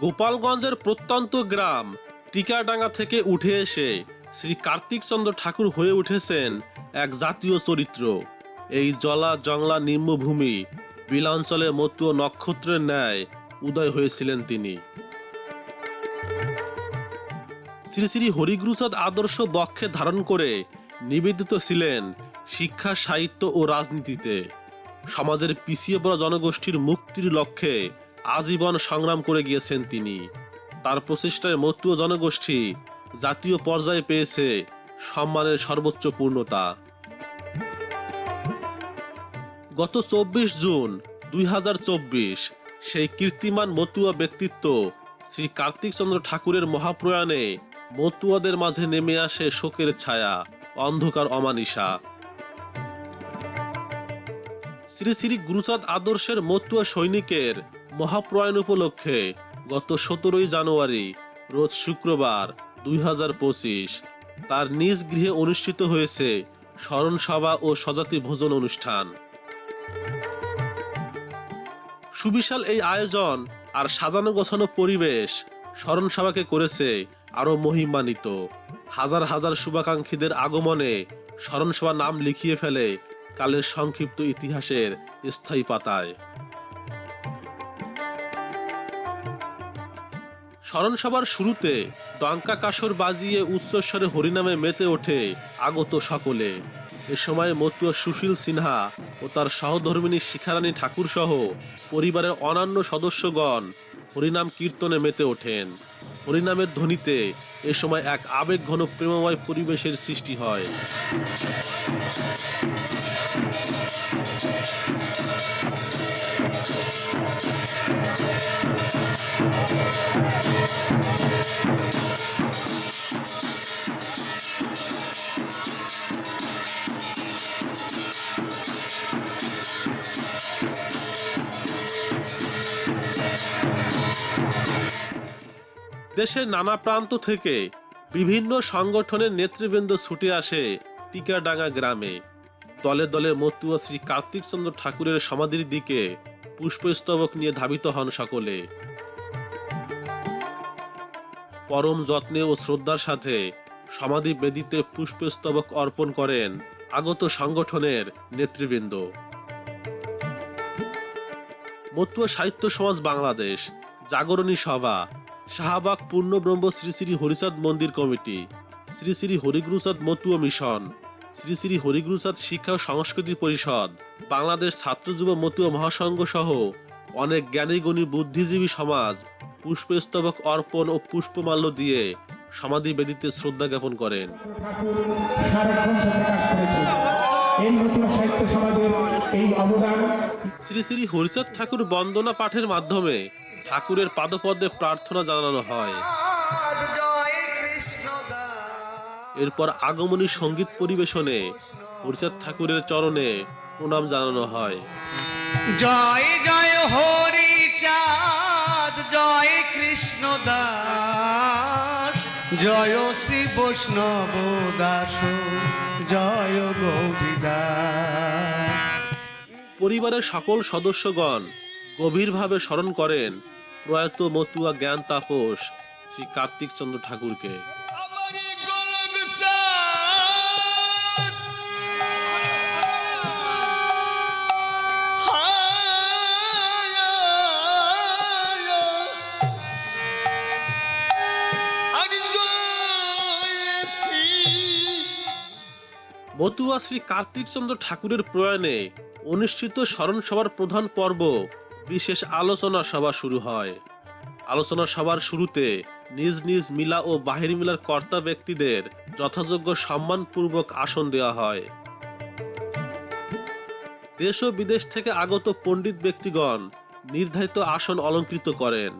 গোপালগঞ্জের প্রত্যন্ত গ্রাম টিকাডাঙ্গা থেকে উঠে এসে শ্রী কার্তিকচন্দ্র ঠাকুর হয়ে উঠেছেন এক জাতীয় চরিত্র। এই জলা জংলা নিম্নভূমি, বিলাঞ্চলে মতুয় নক্ষত্রের ন্যায় উদয় হয়েছিলেন তিনি। শ্রী শ্রী হরিগুরুচাঁদ আদর্শ বক্ষে ধারণ করে নিবেদিত ছিলেন শিক্ষা, সাহিত্য ও রাজনীতিতে। সমাজের পিছিয়ে পড়া জনগোষ্ঠীর মুক্তির লক্ষ্যে আজীবন সংগ্রাম করে গিয়েছেন তিনি। তার প্রচেষ্টায় মতুয় জনগোষ্ঠী জাতীয় পর্যায়ে পেয়েছে সম্মানের সর্বোচ্চ পূর্ণতা। গত চব্বিশ জুন দুই হাজার চব্বিশ সেই কীর্তিমান মতুয়া ব্যক্তিত্ব শ্রী কার্তিকচন্দ্র ঠাকুরের মহাপ্রয়াণে মতুয়াদের মাঝে নেমে আসে শোকের ছায়া, অন্ধকার অমানিসা শ্রী শ্রী গুরুচাঁদ আদর্শের মতুয়া সৈনিকের মহাপ্রয়াণ উপলক্ষে গত সতেরোই জানুয়ারি, রোজ শুক্রবার, দুই হাজার পঁচিশ, তার নিজ গৃহে অনুষ্ঠিত হয়েছে স্মরণসভা ও সজাতি ভোজন অনুষ্ঠান। সুবিশাল এই আয়োজন আর সাজানো গোছানো পরিবেশ স্মরণসভাকে করেছে আরও মহিমান্বিত। হাজার হাজার শুভাকাঙ্ক্ষীদের আগমনে স্মরণসভা নাম লিখিয়ে ফেলে কালের সংক্ষিপ্ত ইতিহাসের স্থায়ী পাতায়। স্মরণ সভার শুরুতে ডঙ্কা কাসর বাজিয়ে উচ্চস্বরে হরিনামে মেতে ওঠে আগত সকলে। এ সময় মতুয়া সুশীল সিনহা ও তার সহধর্মিনী শিখারানী ঠাকুর সহ পরিবারের অন্যান্য সদস্যগণ হরিনাম কীর্তনে মেতে ওঠেন। হরিনামের ধ্বনিতে এ সময় এক আবেগঘন প্রেমময় পরিবেশের সৃষ্টি হয়। দেশের নানা প্রান্ত থেকে বিভিন্ন সংগঠনের নেতৃবৃন্দ ছুটে আসে টিকাডাঙ্গা গ্রামে। দলে দলে মতুয়া শ্রী কার্তিকচন্দ্র ঠাকুরের সমাধির দিকে পুষ্পস্তবক নিয়ে ধাবিত হন সকলে। পরম যত্নে ও শ্রদ্ধার সাথে সমাধি বেদিতে পুষ্পস্তবক অর্পণ করেন আগত সংগঠনের নেতৃবৃন্দ। মতুয়া সাহিত্য সমাজ বাংলাদেশ, জাগরণী সভা শাহবাগ পূর্ণব্রহ্ম শ্রী শ্রী হরিচাঁদ মন্দির কমিটি শ্রী শ্রী হরিগুরুচাঁদ মতুয়া মিশন শ্রী শ্রী হরিগুরুচাঁদ শিক্ষা ও সংস্কৃতি পরিষদ বাংলাদেশ ছাত্র যুব মতুয়া মহাসংঘ সহ অনেক জ্ঞানীগুণী বুদ্ধিজীবী সমাজ পুষ্পস্তবক অর্পণ ও পুষ্পমাল্য দিয়ে সমাধি বেদিতে শ্রদ্ধা জ্ঞাপন করেন। শ্রী শ্রী হরিচাঁদ ঠাকুর বন্দনা পাঠের মাধ্যমে ঠাকুরের পাদপদে প্রার্থনা জানানো হয়। এরপর আগমনী সংগীত পরিবেশনে হরিচাঁদ ঠাকুরের চরণে প্রণাম জানানো হয়। জয় জয় হরি চাঁদ জয় কৃষ্ণ দাস। জয় শ্রী বৈষ্ণব দাস জয় গৌরীদাস পরিবারের সকল সদস্যগণ গভীরভাবে স্মরণ করেন প্রয়াত মতুয়া জ্ঞান তাপস শ্রী কার্তিক চন্দ্র ঠাকুরকে। মতুয়া শ্রী কার্তিক চন্দ্র ঠাকুরের প্রয়াণে অনুষ্ঠিত স্মরণ সভার প্রধান পর্ব বিশেষ আলোচনা সভা শুরু হয়। আলোচনা সভার শুরুতে নিজ নিজ মিলা ও বাহির মিলার কর্তা ব্যক্তিদের যথাযোগ্য সম্মানপূর্বক আসন দেওয়া হয়। দেশ ও বিদেশ থেকে আগত পণ্ডিত ব্যক্তিগণ নির্ধারিত আসন অলঙ্কৃত করেন।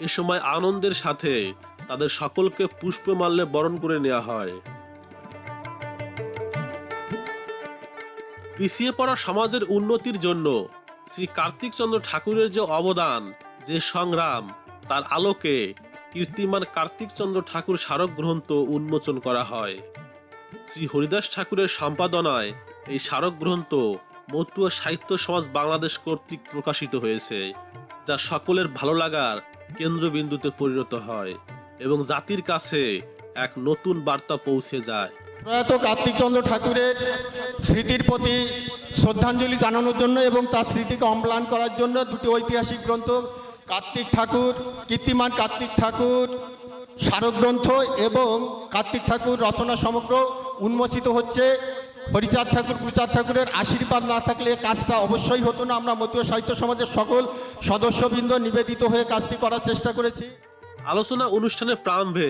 এ সময় আনন্দের সাথে তাদের সকলকে পুষ্পমাল্যে বরণ করে নেওয়া হয়। পিছিয়ে পড়া সমাজের উন্নতির জন্য শ্রী কার্তিক চন্দ্র ঠাকুরের যে অবদান, যে সংগ্রাম, তার আলোকে কীর্তিমান কার্তিক চন্দ্র ঠাকুর স্মারক গ্রন্থ উন্মোচন করা হয়। শ্রী হরিদাস ঠাকুরের সম্পাদনায় এই স্মারক গ্রন্থ মতুয়া সাহিত্য সমাজ বাংলাদেশ কর্তৃক প্রকাশিত হয়েছে, যা সকলের ভালো লাগার কেন্দ্রবিন্দুতে পরিণত হয় এবং জাতির কাছে এক নতুন বার্তা পৌঁছে যায়। প্রয়াত কার্তিকচন্দ্র ঠাকুরের স্মৃতির প্রতি শ্রদ্ধাঞ্জলি জানানোর জন্য এবং তার স্মৃতিকে অম্লান করার জন্য দুটি ঐতিহাসিক গ্রন্থ, কার্তিক ঠাকুর, কীর্তিমান কার্তিক ঠাকুর স্মারক গ্রন্থ এবং কার্তিক ঠাকুর রচনা সমগ্র উন্মোচিত হচ্ছে। হরিচাঁদ ঠাকুর গুরুচাঁদ ঠাকুরের আশীর্বাদ না থাকলে কাজটা অবশ্যই হতো না। আমরা মতীয় সাহিত্য সমাজের সকল সদস্যবৃন্দ নিবেদিত হয়ে কাজটি করার চেষ্টা করেছি। আলোচনা অনুষ্ঠানে প্রারম্ভে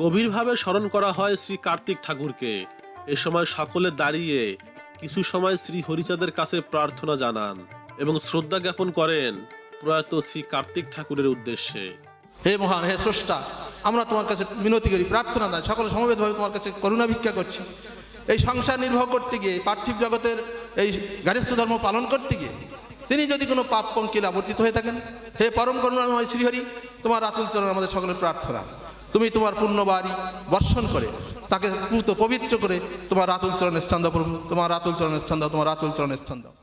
গভীরভাবে স্মরণ করা হয় শ্রী কার্তিক ঠাকুরকে। এ সময় সকলে দাঁড়িয়ে কিছু সময় শ্রী হরিচাঁদের কাছে প্রার্থনা জানান এবং শ্রদ্ধা জ্ঞাপন করেন প্রয়াত শ্রী কার্তিক ঠাকুরের উদ্দেশ্যে। হে মহান, হে স্রষ্টা, আমরা তোমার কাছে মিনতি করি, প্রার্থনা দেয় সকলে সমবেতভাবে তোমার কাছে করুণা ভিক্ষা করছি। এই সংসার নির্বাহ করতে গিয়ে, পার্থিব জগতের এই গার্হস্থ্য ধর্ম পালন করতে গিয়ে, তিনি যদি কোনো পাপ পঙ্কিল আবর্তিত হয়ে থাকেন, হে পরম করুণাময় শ্রীহরি, তোমার আতুল চরণ আমাদের সকলের প্রার্থনা। তুমি তোমার পূর্ণ বর্ষণ করে তাকে পুত পবিত্র করে তোমার রাতুল চরণের স্থান দাও প্রভু তোমার রাতুল চরণের স্থান দাও তোমার রাতুল চরণের স্থান দাও।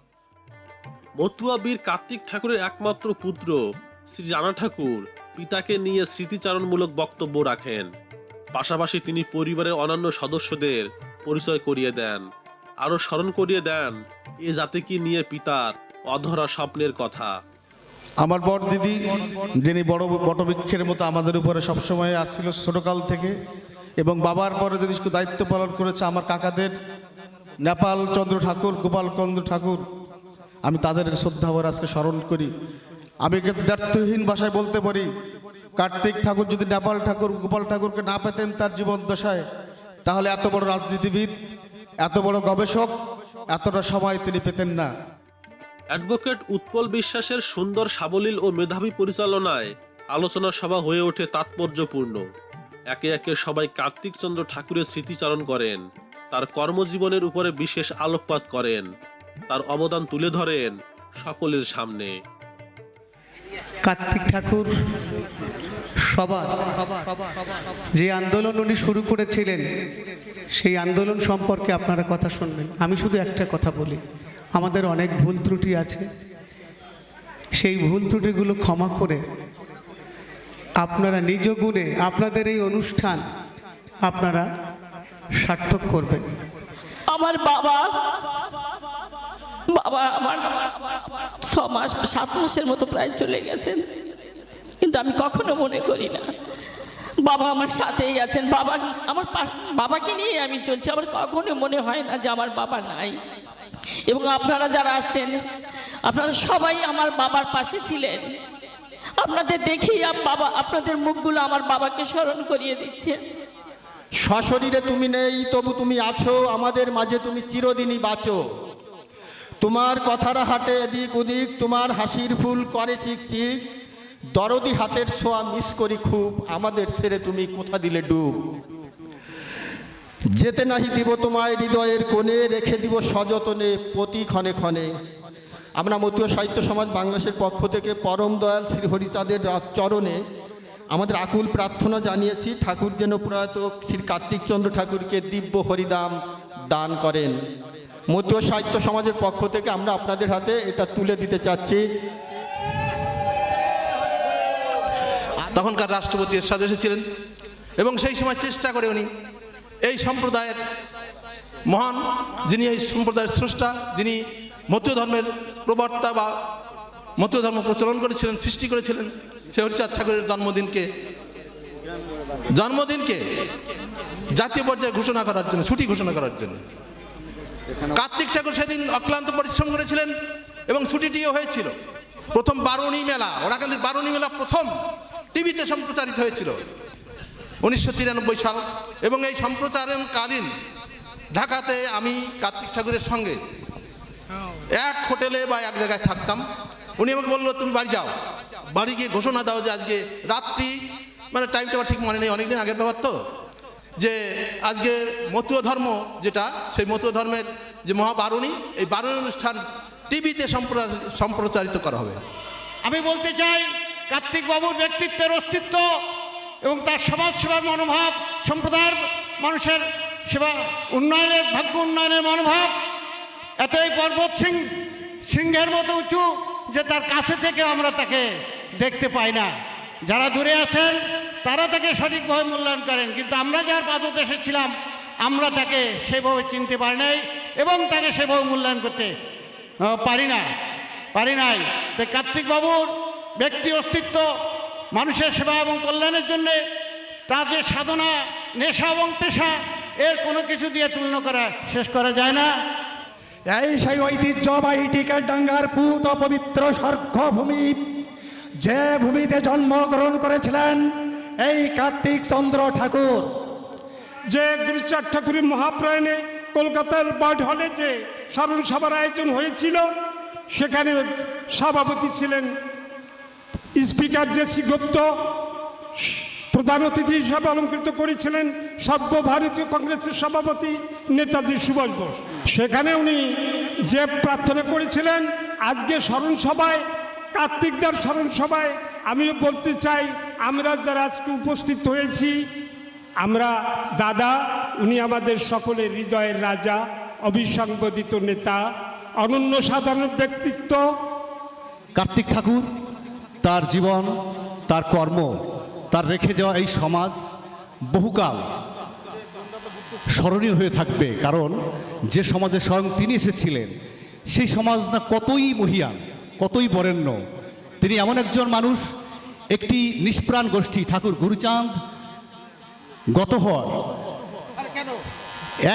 মতুয়া বীর কার্তিক ঠাকুরের একমাত্র পুত্র শ্রী রানা ঠাকুর পিতাকে নিয়ে স্মৃতিচারণমূলক বক্তব্য রাখেন। পাশাপাশি তিনি পরিবারের অন্যান্য সদস্যদের পরিচয় করিয়ে দেন আরও স্মরণ করিয়ে দেন এ জাতিকে নিয়ে পিতার অধরা স্বপ্নের কথা। আমার বড় দিদি যিনি বড় বটবৃক্ষের মতো আমাদের উপরে সবসময় আসছিল ছোটকাল থেকে এবং বাবার পরে যদি দায়িত্ব পালন করেছে আমার কাকাদের, নেপাল চন্দ্র ঠাকুর, গোপাল চন্দ্র ঠাকুর, আমি তাদের শ্রদ্ধা ভরে আজকে স্মরণ করি। আমি দ্ব্যর্থহীন ভাষায় বলতে পারি, কার্তিক ঠাকুর যদি নেপাল ঠাকুর, গোপাল ঠাকুরকে না পেতেন তার জীবন দশায়, তাহলে এত বড় রাজনীতিবিদ, এত বড় গবেষক, এতটা সময় তিনি পেতেন না। অ্যাডভোকেট উৎপল বিশ্বাসের সুন্দর সাবলীল ও মেধাবী পরিচালনায় আলোচনা সভা হয়ে ওঠে তাৎপর্যপূর্ণ। একে একে সবাই কার্তিক চন্দ্র ঠাকুরের স্মৃতিচারণ করেন। তার কর্মজীবনের উপরে বিশেষ আলোকপাত করেন। তার অবদান তুলে ধরেন সকলের সামনে। কার্তিক ঠাকুর, সবার, যে আন্দোলন উনি শুরু করেছিলেন, সেই আন্দোলন সম্পর্কে আপনারা কথা শুনবেন। আমি শুধু একটা কথা বলি, আমাদের অনেক ভুল ত্রুটি আছে। সেই ভুল ত্রুটিগুলো ক্ষমা করে আপনারা নিজ গুণে আপনাদের এই অনুষ্ঠান আপনারা সার্থক করবেন। আমার বাবা বাবা আমার ছ মাস, সাত মাসের মতো প্রায় চলে গেছেন। কিন্তু আমি কখনো মনে করি না। বাবা আমার সাথেই আছেন। বাবা, আমার বাবাকে নিয়ে আমি চলছি। আমার কখনো মনে হয় না যে আমার বাবা নাই। এবং আপনারা যারা আসছেন, আপনারা সবাই আমার বাবার পাশে ছিলেন। আপনাদের দেখি বাবা, আপনাদের মুখগুলো আমার বাবাকে স্মরণ করিয়ে দিচ্ছে। সশরীরে তুমি নেই, তবু তুমি আছো, আমাদের মাঝে তুমি চিরদিনই বাঁচো। তোমার কথারা হাটে এদিক ওদিক, তোমার হাসির ফুল করে চিকচিক দরদি হাতের ছোঁয়া মিস করি খুব, আমাদের ছেড়ে তুমি কোথা দিলে ডুব? যেতে নাহি দিব তোমায় হৃদয়ের কোণে, রেখে দিব সযতনে প্রতি ক্ষণে ক্ষণে। আমরা মতীয় সাহিত্য সমাজ বাংলাদেশের পক্ষ থেকে পরম দয়াল শ্রী হরিচাঁদের চরণে আমাদের আকুল প্রার্থনা জানিয়েছি, ঠাকুর যেন প্রয়াত শ্রী কার্তিকচন্দ্র ঠাকুরকে দিব্য হরিদাম দান করেন। মতীয় সাহিত্য সমাজের পক্ষ থেকে আমরা আপনাদের হাতে এটা তুলে দিতে চাচ্ছি। তখনকার রাষ্ট্রপতি এরশাদ এসেছিলেন এবং সেই সময় চেষ্টা করে উনি এই সম্প্রদায়ের মহান যিনি এই সম্প্রদায়ের স্রষ্টা, যিনি মতীয় ধর্মের প্রবর্তা বা মতীয় ধর্ম প্রচলন করেছিলেন, সৃষ্টি করেছিলেন সে হরিচাঁদ ঠাকুরের জন্মদিনকে। জন্মদিনকে জাতীয় পর্যায়ে ঘোষণা করার জন্য, ছুটি ঘোষণা করার জন্য। কার্তিক ঠাকুর সেদিন অক্লান্ত পরিশ্রম করেছিলেন এবং ছুটিটিও হয়েছিল। প্রথম বারুণী মেলা ওরাকান্দির বারুণী মেলা প্রথম টিভিতে সম্প্রচারিত হয়েছিল উনিশশো তিরানব্বই সাল। এবং এই সম্প্রচারণকালীন ঢাকাতে আমি কার্তিক ঠাকুরের সঙ্গে এক হোটেলে বা এক জায়গায় থাকতাম। উনি আমাকে বলল, তুমি বাড়ি যাও। বাড়ি গিয়ে ঘোষণা দাও যে আজকে রাত্রি মানে টাইমটা আমার ঠিক মনে নেই, অনেকদিন আগের ব্যাপার তো, যে আজকে মতুয় ধর্ম যেটা, সেই মতুয় ধর্মের যে মহাবারণী, এই বারণী অনুষ্ঠান টিভিতে সম্প্রচারিত করা হবে। আমি বলতে চাই, কার্তিক বাবুর ব্যক্তিত্বের অস্তিত্ব এবং তার সমাজ সেবার মনোভাব, সম্প্রদায়ের মানুষের সেবা, উন্নয়নের, ভাগ্য উন্নয়নের মনোভাব এতই পর্বত সিং সিংহের মতো উঁচু যে তার কাছে থেকে আমরা তাকে দেখতে পাই না। যারা দূরে আছেন, তারা তাকে সঠিকভাবে মূল্যায়ন করেন। কিন্তু আমরা যার পাদদেশে ছিলাম, আমরা তাকে সেভাবে চিনতে পারি নাই এবং তাকে সেভাবে মূল্যায়ন করতে পারি না, পারি নাই। তাই কার্তিক বাবুর ব্যক্তি অস্তিত্ব, মানুষের সেবা এবং কল্যাণের জন্যে তার যে সাধনা, নেশা এবং পেশা, এর কোনো কিছু দিয়ে তুলনা করা শেষ করা যায় না। এই সেই ঐতিহ্যবাহী টিকেট ডাঙ্গার পুত পবিত্র স্বর্গভূমি। যে ভূমিতে জন্মগ্রহণ করেছিলেন এই কার্তিক চন্দ্র ঠাকুর। যে গুরুচাঁদ ঠাকুরের মহাপ্রয়াণে কলকাতার বার্ড হলে যে স্মরণ সভার আয়োজন হয়েছিল, সেখানে সভাপতি ছিলেন স্পিকার জেসি গুপ্ত। প্রধান অতিথি হিসাবে অলঙ্কৃত করেছিলেন সর্বভারতীয় কংগ্রেসের সভাপতি নেতাজি সুভাষ বোস। সেখানে উনি যে প্রার্থনা করেছিলেন, আজকে স্মরণ সভায় কার্তিকদার স্মরণ সভায় আমিও বলতে চাই, আমরা যারা আজকে উপস্থিত হয়েছি, আমরা দাদা, উনি আমাদের সকলের হৃদয়ের রাজা অবিসংবাদিত নেতা, অনন্য সাধারণ ব্যক্তিত্ব। কার্তিক ঠাকুর, তার জীবন, তার কর্ম, তার রেখে যাওয়া এই সমাজ, বহুকাল স্মরণীয় হয়ে থাকবে, কারণ যে সমাজে স্বয়ং তিনি এসেছিলেন, সেই সমাজ না কতই মহিয়ান, কতই বরেণ্য। তিনি এমন একজন মানুষ, একটি নিষ্প্রাণ গোষ্ঠী, ঠাকুর গুরুচাঁদ, গত হওয়ার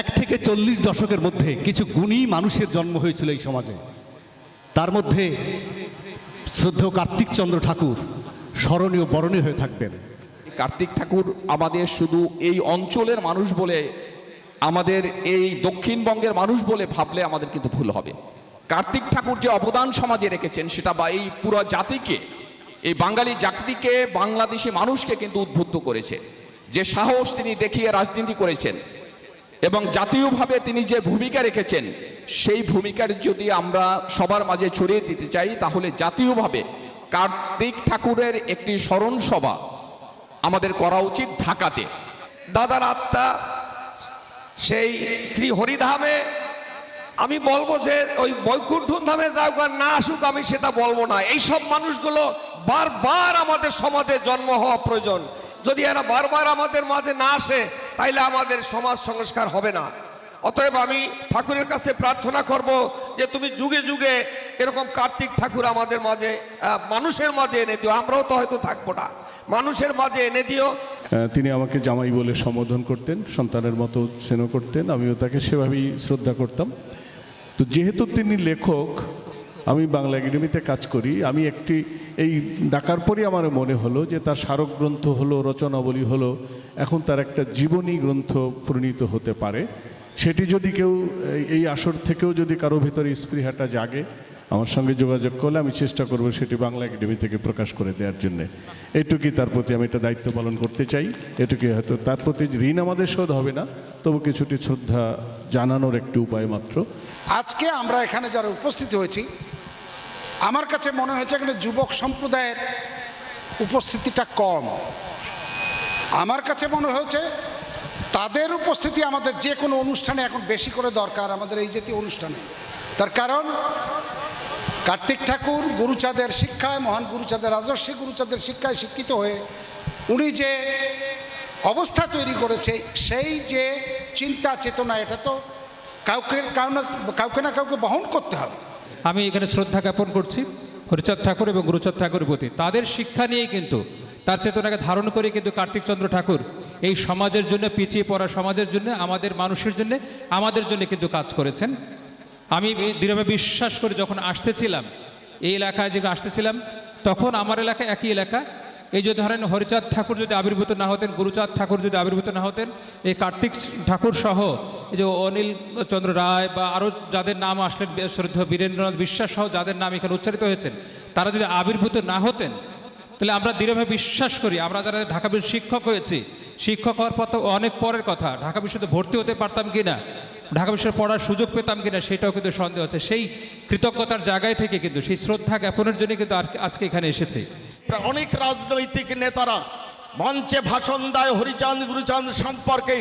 এক থেকে চল্লিশ দশকের মধ্যে কিছু গুণী মানুষের জন্ম হয়েছিল এই সমাজে। তার মধ্যে শ্রদ্ধেয় কার্তিক চন্দ্র ঠাকুর স্মরণীয়, বরণীয় হয়ে থাকবেন। কার্তিক ঠাকুর আমাদের শুধু এই অঞ্চলের মানুষ বলে আমাদের এই দক্ষিণবঙ্গের মানুষ বলে ভাবলে আমাদের কিন্তু ভুল হবে। কার্তিক ঠাকুর যে অবদান সমাজে রেখেছেন, সেটা বা এই পুরো জাতিকে, এই বাঙালি জাতিকে, বাংলাদেশি মানুষকে কিন্তু উদ্বুদ্ধ করেছে। যে সাহস তিনি দেখিয়ে রাজনীতি করেছেন এবং জাতীয়ভাবে তিনি যে ভূমিকা রেখেছেন, সেই ভূমিকার যদি আমরা সবার মাঝে ছড়িয়ে দিতে চাই, তাহলে জাতীয়ভাবে কার্তিক ঠাকুরের একটি স্মরণ সভা আমাদের করা উচিত ঢাকাতে। দাদার আত্মা সেই শ্রী হরিধামে আমি বলব যে ওই বৈকুণ্ঠ ধামে যাওক আর না আসুক আমি সেটা বলব না। এই সব মানুষগুলো বারবার আমাদের সমাজে জন্ম হওয়া প্রয়োজন। যদি এরা বারবার আমাদের মাঝে না আসে, তাইলে আমাদের সমাজ সংস্কার হবে না। অতএব আমি ঠাকুরের কাছে প্রার্থনা করব যে তুমি যুগে যুগে এরকম কার্তিক ঠাকুর আমাদের মাঝে মানুষের মাঝে এনে দিও। আমরাও তো হয়তো থাকব না। মানুষের মাঝে এনে দিও। তিনি আমাকে জামাই বলে সম্বোধন করতেন, সন্তানের মতো স্নেহ করতেন, আমিও তাকে সেভাবেই শ্রদ্ধা করতাম। তো যেহেতু তিনি লেখক, আমি বাংলা একাডেমিতে কাজ করি, আমি একটি, এই ডাকার পরই আমার মনে হলো যে তার স্মারক গ্রন্থ হলো, রচনাবলী হলো, এখন তার একটা জীবনী গ্রন্থ প্রণীত হতে পারে। সেটি যদি কেউ, এই- আসর থেকেও যদি কারও ভিতরে স্পৃহাটা জাগে আমার সঙ্গে যোগাযোগ করলে আমি চেষ্টা করব সেটি বাংলা একাডেমি থেকে প্রকাশ করে দেওয়ার জন্য। এটুকুই তার প্রতি আমি একটা দায়িত্ব পালন করতে চাই। এটুকুই হয়তো তার প্রতি ঋণ আমাদের শোধ হবে না, তবু কিছুটি শ্রদ্ধা জানানোর একটি উপায় মাত্র। আজকে আমরা এখানে যারা উপস্থিত হয়েছি, আমার কাছে মনে হয়েছে এখানে যুবক সম্প্রদায়ের উপস্থিতিটা কম। আমার কাছে মনে হয়েছে তাদের উপস্থিতি আমাদের যে কোনো অনুষ্ঠানে এখন বেশি করে দরকার আমাদের এই জাতীয় অনুষ্ঠানে। তার কারণ কার্তিক ঠাকুর গুরুচাঁদের শিক্ষায়, মহান গুরুচাঁদের আদর্শে গুরুচাঁদের শিক্ষায় শিক্ষিত হয়ে উনি যে অবস্থা তৈরি করেছে, সেই যে চিন্তা চেতনা, এটা তো কাউকে কাউকে না কাউকে বহন করতে হবে। আমি এখানে শ্রদ্ধা জ্ঞাপন করছি হরিচাঁদ ঠাকুর এবং গুরুচাঁদ ঠাকুরের প্রতি। তাদের শিক্ষা নিয়েই কিন্তু, তার চেতনাকে ধারণ করে কিন্তু কার্তিক চন্দ্র ঠাকুর এই সমাজের জন্য, পিছিয়ে পড়া সমাজের জন্য, আমাদের মানুষের জন্য, আমাদের জন্য কিন্তু কাজ করেছেন। আমি দৃঢ়ভাবে বিশ্বাস করে যখন আসতেছিলাম, এই এলাকায় যে আসতেছিলাম, তখন আমার এলাকা একই এলাকা। এই যে ধরেন হরিচাঁদ ঠাকুর যদি আবির্ভূত না হতেন, গুরুচাঁদ ঠাকুর যদি আবির্ভূত না হতেন, এই কার্তিক ঠাকুর সহ এই যে অনিল চন্দ্র রায় বা আরও যাদের নাম আসলেন, শ্রদ্ধেয় বীরেন্দ্রনাথ বিশ্বাস সহ যাদের নাম এখানে উচ্চারিত হয়েছেন, তারা যদি আবির্ভূত না হতেন, তাহলে আমরা দৃঢ়ভাবে বিশ্বাস করি, আমরা যারা ঢাকা শিক্ষক হয়েছি শিক্ষক হওয়ার পর তো অনেক পরের কথা। ঢাকা বিশ্বতে ভর্তি হতে পারতাম কি না ঢাকা বিশ্বের পড়ার সুযোগ পেতাম কিনা সেটাও কিন্তু সন্দেহ আছে। সেই কৃতজ্ঞতার জায়গায় থেকে কিন্তু, সেই শ্রদ্ধা জ্ঞাপনের জন্য কিন্তু আজকে এখানে এসেছি। অনেক রাজনৈতিক নেতারা মঞ্চে ভাষণ দেয়, হরিচাঁদ, গুরুচাঁদ সম্পর্কে।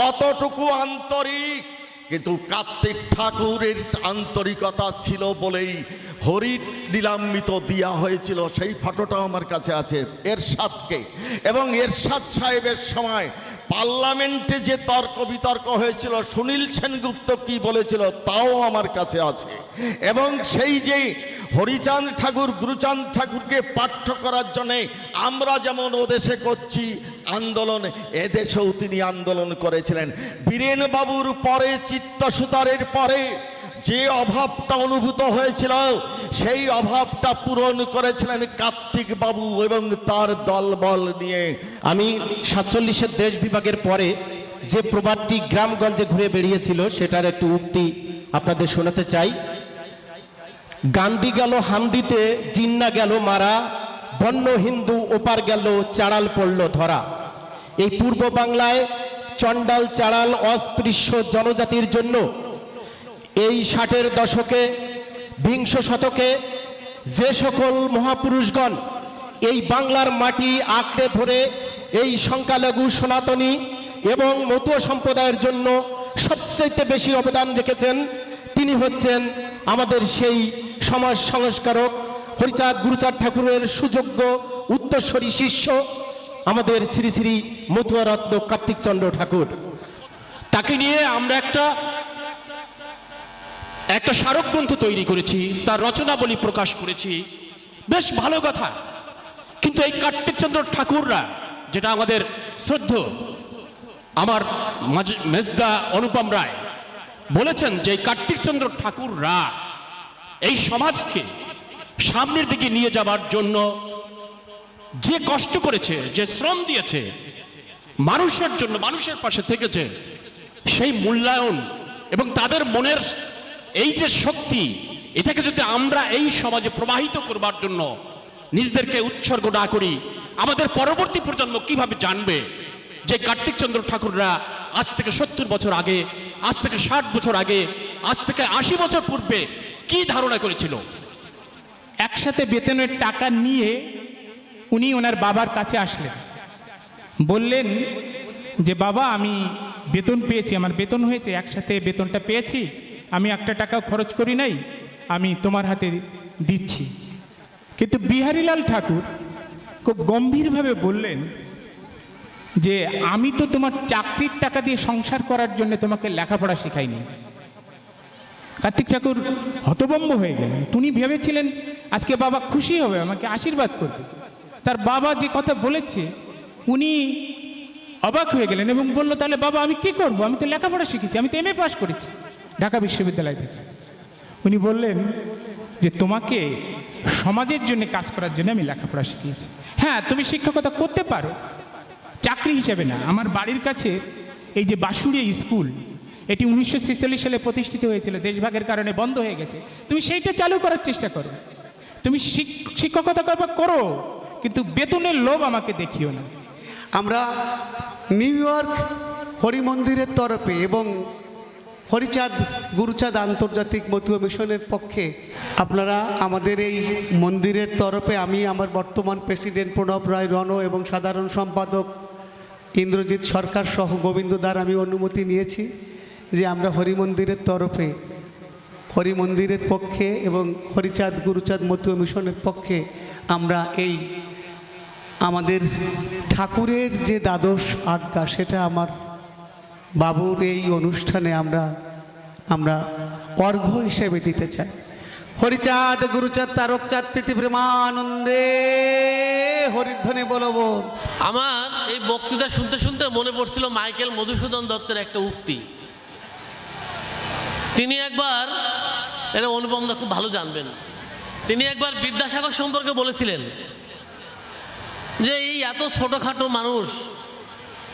কতটুকু আন্তরিক? কিন্তু কার্তিক ঠাকুরের আন্তরিকতা ছিল বলেই হরি নিলাম্বিত দিয়া হয়েছিল, সেই ফটোটাও আমার কাছে আছে এর এরশাদকে। এবং এর এরশাদ সাহেবের সময় পার্লামেন্টে যে তর্ক বিতর্ক হয়েছিল, সুনীল সেনগুপ্ত কি বলেছিল তাও আমার কাছে আছে। এবং সেই যে হরিচাঁদ ঠাকুর, গুরুচাঁদ ঠাকুরকে পাঠ্য করার জন্যে আমরা যেমন ওদেশে করছি আন্দোলন, এদেশেও তিনি আন্দোলন করেছিলেন। বীরেনবাবুর পরে, চিত্তসুতারের পরে যে অভাবটা অনুভূত হয়েছিল, সেই অভাবটা পূরণ করেছিলেন কার্তিক বাবু এবং তার দলবল নিয়ে। আমি সাতচল্লিশের দেশ বিভাগের পরে যে প্রবাদটি গ্রামগঞ্জে ঘুরে বেরিয়েছিল সেটার একটু উক্তি আপনাদের শোনাতে চাই। গান্ধী গেল হামদিতে জিন্না গেল মারা, বন্য হিন্দু ওপার গেল, চাড়াল পড়ল ধরা। এই পূর্ব বাংলায় চণ্ডাল চাড়াল অস্পৃশ্য জনজাতির জন্য এই ষাটের দশকে, বিংশ শতকে যে সকল মহাপুরুষগণ এই বাংলার মাটি আঁকড়ে ধরে এই সংখ্যালঘু সনাতনী এবং মতুয় সম্প্রদায়ের জন্য সবচাইতে বেশি অবদান রেখেছেন, তিনি হচ্ছেন আমাদের সেই সমাজ সংস্কারক হরিচাঁদ গুরুচাঁদ ঠাকুরের সুযোগ্য উত্তরস্বরী শিষ্য, আমাদের শ্রী শ্রী মতুয়া রত্ন কার্তিকচন্দ্র ঠাকুর। তাকে নিয়ে আমরা একটা একটা স্মারক গ্রন্থ তৈরি করেছি, তার রচনাবলী প্রকাশ করেছি। বেশ ভালো কথা। কিন্তু এই কার্তিকচন্দ্র ঠাকুররা, যেটা আমাদের শ্রদ্ধ, আমার মেজদা অনুপম রায় বলেছেন যে কার্তিকচন্দ্র ঠাকুররা এই সমাজকে সামনের দিকে নিয়ে যাবার জন্য যে কষ্ট করেছে, যে শ্রম দিয়েছে, মানুষের জন্য, মানুষের পাশে থেকেছে, সেই মূল্যায়ন এবং তাদের মনের এই যে শক্তি, এটাকে যদি আমরা এই সমাজে প্রবাহিত করবার জন্য নিজেদেরকে উৎসর্গ না করি, আমাদের পরবর্তী প্রজন্ম কীভাবে জানবে যে কার্তিক চন্দ্র ঠাকুররা আজ থেকে সত্তর বছর আগে, আজ থেকে ষাট বছর আগে, আজ থেকে আশি বছর পূর্বে কি ধারণা করেছিল? একসাথে বেতনের টাকা নিয়ে উনি ওনার বাবার কাছে আসলেন। বললেন যে, বাবা, আমি বেতন পেয়েছি, আমার বেতন হয়েছে, একসাথে বেতনটা পেয়েছি। আমি একটা টাকাও খরচ করি নাই, আমি তোমার হাতে দিচ্ছি। কিন্তু বিহারীলাল ঠাকুর খুব গম্ভীরভাবে বললেন যে, আমি তো তোমার চাকরির টাকা দিয়ে সংসার করার জন্য তোমাকে লেখাপড়া শেখাইনি। কার্তিক ঠাকুর হতভম্ব হয়ে গেলেন। তিনি ভেবেছিলেন আজকে বাবা খুশি হবে, আমাকে আশীর্বাদ করবে? তার বাবা যে কথা বলেছে, উনি অবাক হয়ে গেলেন এবং বলল, তাহলে বাবা, আমি কি করব? আমি তো লেখাপড়া শিখেছি, আমি তো এম এ পাস করেছি। ঢাকা বিশ্ববিদ্যালয় থেকে। উনি বললেন যে, তোমাকে সমাজের জন্য কাজ করার জন্য আমি লেখাপড়া শিখিয়েছি। হ্যাঁ তুমি শিক্ষকতা করতে পারো, চাকরি হিসেবে না। আমার বাড়ির কাছে এই যে বাসুড়িয়া স্কুল, এটি উনিশশো ছেচল্লিশ সালে প্রতিষ্ঠিত হয়েছিল, দেশভাগের কারণে বন্ধ হয়ে গেছে। তুমি সেইটা চালু করার চেষ্টা করো। তুমি শিক- শিক্ষকতা করবা, করো, কিন্তু বেতনের লোভ আমাকে দেখিও না। আমরা নিউ ইয়র্ক হরি মন্দিরের তরফে এবং হরিচাঁদ, গুরুচাঁদ আন্তর্জাতিক মতুয়া মিশনের পক্ষে আপনারা আমাদের এই মন্দিরের তরফে আমি আমার বর্তমান প্রেসিডেন্ট প্রণব রায় রণ এবং সাধারণ সম্পাদক ইন্দ্রজিৎ সরকার সহ গোবিন্দ দার আমি অনুমতি নিয়েছি যে আমরা হরি মন্দিরের তরফে হরি মন্দিরের পক্ষে এবং হরিচাঁদ, গুরুচাঁদ মতুয়া মিশনের পক্ষে আমরা এই আমাদের ঠাকুরের যে দ্বাদশ আজ্ঞা সেটা আমার বাবুর এই অনুষ্ঠানে আমরা আমরা অর্ঘ্য হিসেবে দিতে চাই। হরিচাঁদ, গুরুচাঁদ, তারকচাঁদ, প্রীতি প্রেমানন্দে হরিধ্বনি বলব আমার এই বক্তৃতা শুনতে শুনতে মনে পড়ছিল মাইকেল মধুসূদন দত্তের একটা উক্তি। তিনি একবার, এটা অনুপমদা খুব ভালো জানবেন, তিনি একবার বিদ্যাসাগর সম্পর্কে বলেছিলেন যে এই এত ছোটোখাটো মানুষ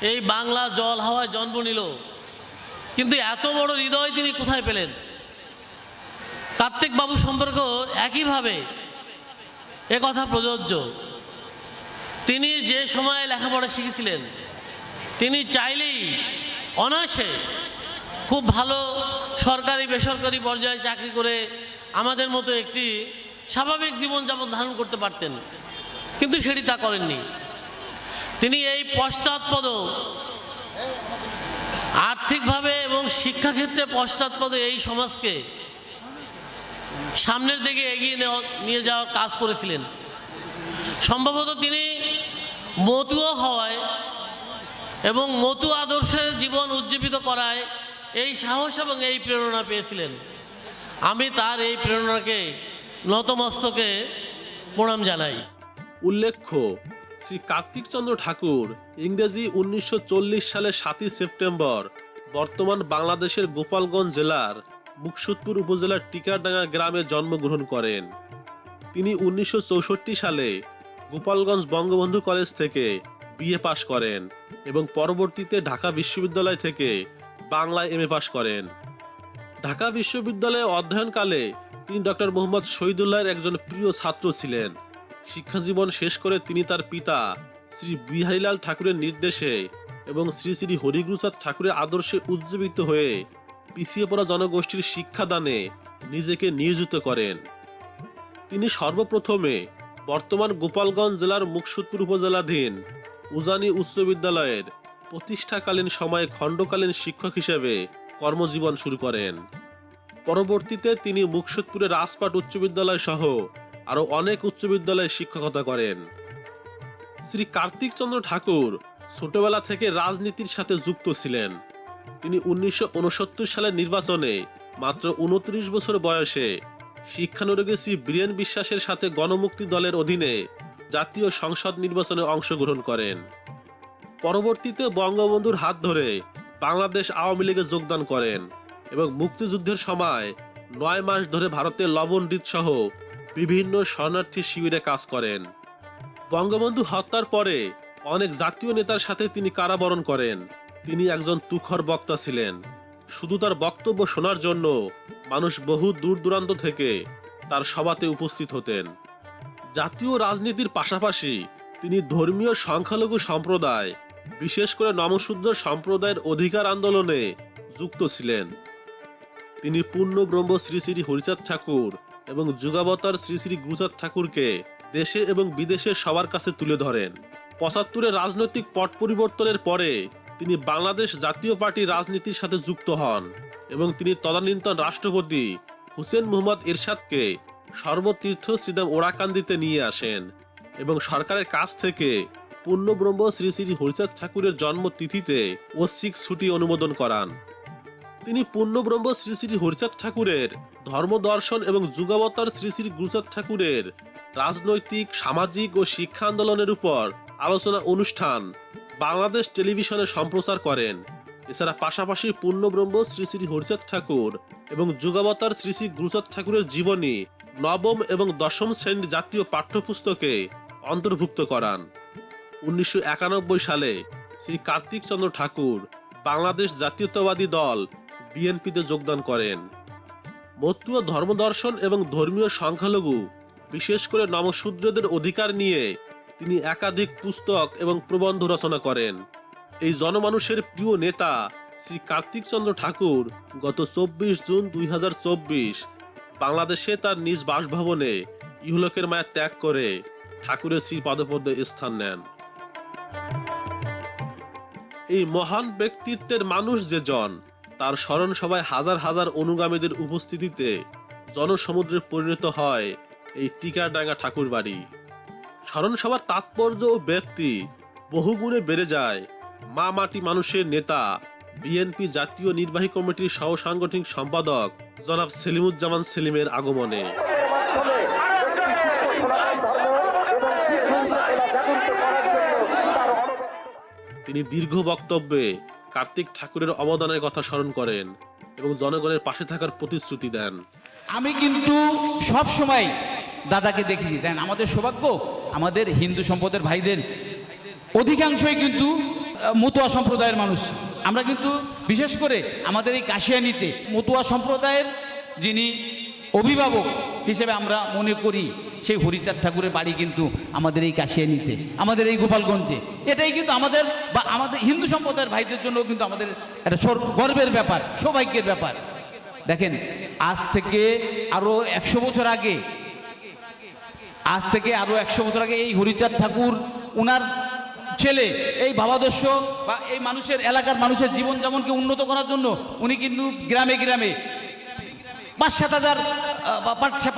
এই বাংলা জল হাওয়ায় জন্ম নিল। কিন্তু এত বড় হৃদয় তিনি কোথায় পেলেন? কার্তিক বাবু সম্পর্ক একইভাবে। এ কথা প্রযোজ্য। তিনি যে সময়ে লেখাপড়া শিখেছিলেন, তিনি চাইলেই অনায়াসে খুব ভালো সরকারি, বেসরকারি পর্যায়ে চাকরি করে আমাদের মতো একটি স্বাভাবিক জীবনযাপন ধারণ করতে পারতেন। কিন্তু সেটি তা করেননি। তিনি এই পশ্চাৎপদ আর্থিকভাবে এবং শিক্ষাক্ষেত্রে পশ্চাৎপদ এই সমাজকে সামনের দিকে এগিয়ে নেওয়া নিয়ে যাওয়ার কাজ করেছিলেন। সম্ভবত তিনি মতুয়া হওয়ায় এবং মতু আদর্শে জীবন উজ্জীবিত করায় এই সাহস এবং এই প্রেরণা পেয়েছিলেন। আমি তার এই প্রেরণাকে নতমস্তকে প্রণাম জানাই। উল্লেখ্য শ্রী কার্তিক চন্দ্র ঠাকুর, ইংরেজি উনিশশো চল্লিশ সালের সাতই সেপ্টেম্বর, বর্তমান বাংলাদেশের গোপালগঞ্জ জেলার মুকসুদপুর উপজেলার টিকারডাঙ্গা গ্রামে জন্মগ্রহণ করেন। তিনি উনিশশো চৌষট্টি সালে গোপালগঞ্জ বঙ্গবন্ধু কলেজ থেকে বিএ পাশ করেন এবং পরবর্তীতে ঢাকা বিশ্ববিদ্যালয় থেকে বাংলায় এম এ পাশ করেন। ঢাকা বিশ্ববিদ্যালয়ে অধ্যয়নকালে তিনি ডক্টর মোহাম্মদ শহীদুল্লাহর একজন প্রিয় ছাত্র ছিলেন। শিক্ষাজীবন শেষ করে তিনি তার পিতা শ্রী বিহারীলাল ঠাকুরের নির্দেশে এবং শ্রী শ্রী হরিগুরুচাঁদ ঠাকুরের আদর্শে উজ্জীবিত হয়ে পিছিয়ে পড়া জনগোষ্ঠীর শিক্ষাদানে নিজেকে নিয়োজিত করেন। তিনি সর্বপ্রথমে বর্তমান গোপালগঞ্জ জেলার মুকসুদপুর উপজেলাধীন উজানি উচ্চ বিদ্যালয়ের প্রতিষ্ঠাকালীন সময়ে খণ্ডকালীন শিক্ষক হিসেবে কর্মজীবন শুরু করেন। পরবর্তীতে তিনি মুকসুদপুরের রাজপাট উচ্চ বিদ্যালয় সহ আরও অনেক উচ্চ বিদ্যালয়ে শিক্ষকতা করেন। শ্রী কার্তিক চন্দ্র ঠাকুর ছোটবেলা থেকে রাজনীতির সাথে যুক্ত ছিলেন। তিনি উনিশশো উনসত্তর সালের নির্বাচনে মাত্র উনত্রিশ বছর বয়সে শিক্ষানুরাগী শ্রী বীরেন বিশ্বাসের সাথে গণমুক্তি দলের অধীনে জাতীয় সংসদ নির্বাচনে অংশগ্রহণ করেন। পরবর্তীতে বঙ্গবন্ধুর হাত ধরে বাংলাদেশ আওয়ামী লীগে যোগদান করেন এবং মুক্তিযুদ্ধের সময় নয় মাস ধরে ভারতের লবণদ্বীপ সহ বিভিন্ন শরণার্থী শিবিরে কাজ করেন। বঙ্গবন্ধু হত্যার পরে অনেক জাতীয় নেতার সাথে তিনি কারাবরণ করেন। তিনি একজন তুখর বক্তা ছিলেন। শুধু তার বক্তব্য শোনার জন্য মানুষ বহু দূর দূরান্ত থেকে তার সভাতে উপস্থিত হতেন। জাতীয় রাজনীতির পাশাপাশি তিনি ধর্মীয় সংখ্যালঘু সম্প্রদায়, বিশেষ করে নমশূদ্র সম্প্রদায়ের অধিকার আন্দোলনে যুক্ত ছিলেন। তিনি পূর্ণ ব্রহ্ম শ্রী শ্রী হরিচাঁদ ঠাকুর এবং যুগাবতার শ্রী শ্রী গুরুচাঁদ ঠাকুরকে দেশে এবং বিদেশে সবার কাছে তুলে ধরেন। পঁচাত্তরের রাজনৈতিক পট পরিবর্তনের পরে তিনি বাংলাদেশ জাতীয় পার্টির রাজনীতির সাথে যুক্ত হন এবং তিনি তদানীন্তন রাষ্ট্রপতি হুসেন মুহম্মদ এরশাদকে সর্বতীর্থ শ্রীদাম ওরাকান্দিতে নিয়ে আসেন এবং সরকারের কাছ থেকে পূর্ণব্রহ্ম শ্রী শ্রী হরিচাঁদ ঠাকুরের জন্মতিথিতে ঐচ্ছিক ছুটি অনুমোদন করান। তিনি পূর্ণব্রহ্ম শ্রী শ্রী হরিচাঁদ ঠাকুরের, ধর্মদর্শন এবং যুগাবতার শ্রী শ্রী গুরুচাঁদ ঠাকুরের, রাজনৈতিক, সামাজিক ও শিক্ষা আন্দোলনের উপর আলোচনা অনুষ্ঠান বাংলাদেশ টেলিভিশনে সম্প্রচার করেন। এছাড়া পাশাপাশি পূর্ণব্রহ্ম শ্রী শ্রী হরিচাঁদ ঠাকুর এবং যুগাবতার শ্রী শ্রী গুরুচাঁদ ঠাকুরের জীবনী নবম এবং দশম শ্রেণির জাতীয় পাঠ্যপুস্তকে অন্তর্ভুক্ত করান। উনিশশো একানব্বই সালে শ্রী কার্তিক চন্দ্র ঠাকুর বাংলাদেশ জাতীয়তাবাদী দল বিএনপিতে যোগদান করেন। মতুয়া ধর্মদর্শন এবং ধর্মীয় সংখ্যালঘু, বিশেষ করে নমশূদ্রদের অধিকার নিয়ে তিনি একাধিক পুস্তক এবং প্রবন্ধ রচনা করেন। এই জনমানুষের প্রিয় নেতা শ্রী কার্তিক চন্দ্র ঠাকুর গত চব্বিশ জুন দুই হাজার চব্বিশ বাংলাদেশে তার নিজ বাসভবনে ইহলোকের মায়া ত্যাগ করে ঠাকুরের শ্রী পদপদ্মে স্থান নেন। এই মহান ব্যক্তিত্বের মানুষ যে জন তার স্মরণ সভায় হাজার হাজার অনুগামীদের উপস্থিতিতে জনসমুদ্রে পরিণত হয় এই টিকারডাঙ্গা ঠাকুর বাড়ি স্মরণ সভার তাৎপর্য ও ব্যক্তি বহুগুণে বেড়ে যায়। মা মাটি মানুষের নেতা, বিএনপি জাতীয় নির্বাহী কমিটির সহ সাংগঠনিক সম্পাদক জনাব সেলিমুজ্জামান সেলিমের আগমনে। তিনি দীর্ঘ বক্তব্যে কার্তিক ঠাকুরের অবদানের কথা স্মরণ করেন এবং জনগণের পাশে থাকার প্রতিশ্রুতি দেন। আমি কিন্তু সব সময় দাদাকে দেখেছি। দেন আমাদের সৌভাগ্য, আমাদের হিন্দু সম্প্রদায়ের ভাইদের। অধিকাংশই কিন্তু মতুয়া সম্প্রদায়ের মানুষ। আমরা কিন্তু বিশেষ করে আমাদের এই কাশিয়ানিতে মতুয়া সম্প্রদায়ের যিনি অভিভাবক হিসেবে আমরা মনে করি। সেই হরিচাঁদ ঠাকুরের বাড়ি কিন্তু আমাদের এই কাশিয়ানিতে, আমাদের এই গোপালগঞ্জে। এটাই কিন্তু আমাদের বা আমাদের হিন্দু সম্প্রদায়ের ভাইদের জন্য কিন্তু আমাদের একটা গর্বের ব্যাপার, সৌভাগ্যের ব্যাপার। দেখেন, আজ থেকে আরও একশো বছর আগে, আজ থেকে আরও একশো বছর আগে এই হরিচাঁদ ঠাকুর, উনার ছেলে, এই ভাবাদর্শ বা এই মানুষের, এলাকার মানুষের জীবন জীবনযাপনকে উন্নত করার জন্য উনি কিন্তু গ্রামে গ্রামে পাঁচ সাত হাজার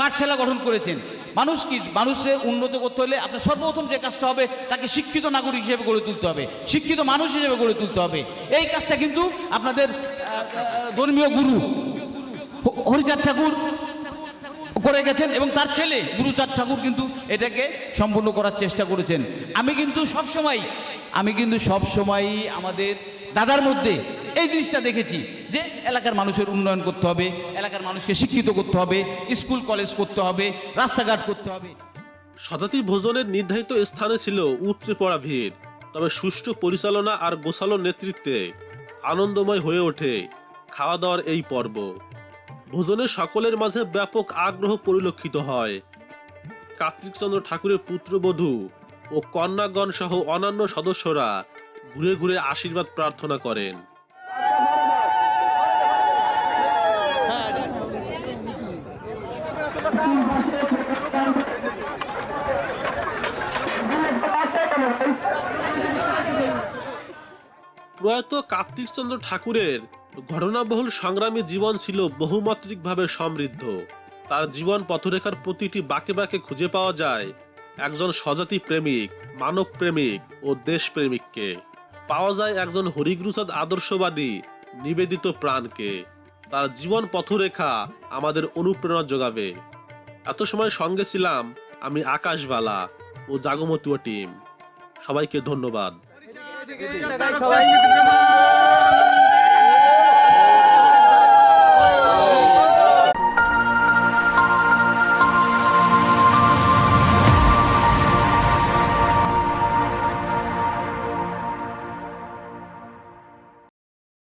পাঠশালা গঠন করেছেন। মানুষ কি মানুষের উন্নত করতে হলে আপনার সর্বপ্রথম যে কাজটা হবে, তাকে শিক্ষিত নাগরিক হিসেবে গড়ে তুলতে হবে। শিক্ষিত মানুষ হিসেবে গড়ে তুলতে হবে। এই কাজটা কিন্তু আপনাদের ধর্মীয় গুরু হরিচাঁদ ঠাকুর করে গেছেন এবং তার ছেলে গুরুচাঁদ ঠাকুর কিন্তু এটাকে সম্পূর্ণ করার চেষ্টা করেছেন। আমি কিন্তু সব সময় আমি কিন্তু সব সময় আমাদের দাদার মধ্যে এই জিনিসটা দেখেছি যে এলাকার মানুষের উন্নয়ন করতে হবে, এলাকার মানুষকে শিক্ষিত করতে হবে, স্কুল, কলেজ করতে হবে, রাস্তাঘাট করতে হবে। স্বজাতি ভোজনের নির্ধারিত স্থানে ছিল উপচে পড়া ভিড়, তবে সুষ্ঠু পরিচালনা আর গোছালো নেতৃত্বে আনন্দময় হয়ে ওঠে খাওয়া দাওয়ার এই পর্ব। ভোজনে সকলের মাঝে ব্যাপক আগ্রহ পরিলক্ষিত হয়। কার্তিকচন্দ্র ঠাকুরের পুত্রবধূ ও কন্যাগণ সহ অন্যান্য সদস্যরা ঘুরে ঘুরে আশীর্বাদ প্রার্থনা করেন। প্রয়াত কার্তিকচন্দ্র ঠাকুরের ঘটনাবহুল সংগ্রামী জীবন ছিল বহুমাত্রিকভাবে সমৃদ্ধ। তার জীবন পথরেখার প্রতিটি বাঁকে বাঁকে খুঁজে পাওয়া যায় একজন স্বজাতি প্রেমিক, মানব প্রেমিক ও দেশপ্রেমিককে পাওয়া যায় একজন হরিগ্রুসাদ আদর্শবাদী, নিবেদিত প্রাণকে। তার জীবন পথরেখা আমাদের অনুপ্রেরণা যোগাবে। এত সময় সঙ্গে ছিলাম আমি আকাশবালা ও জাগমতুয়া টিম। সবাইকে ধন্যবাদ।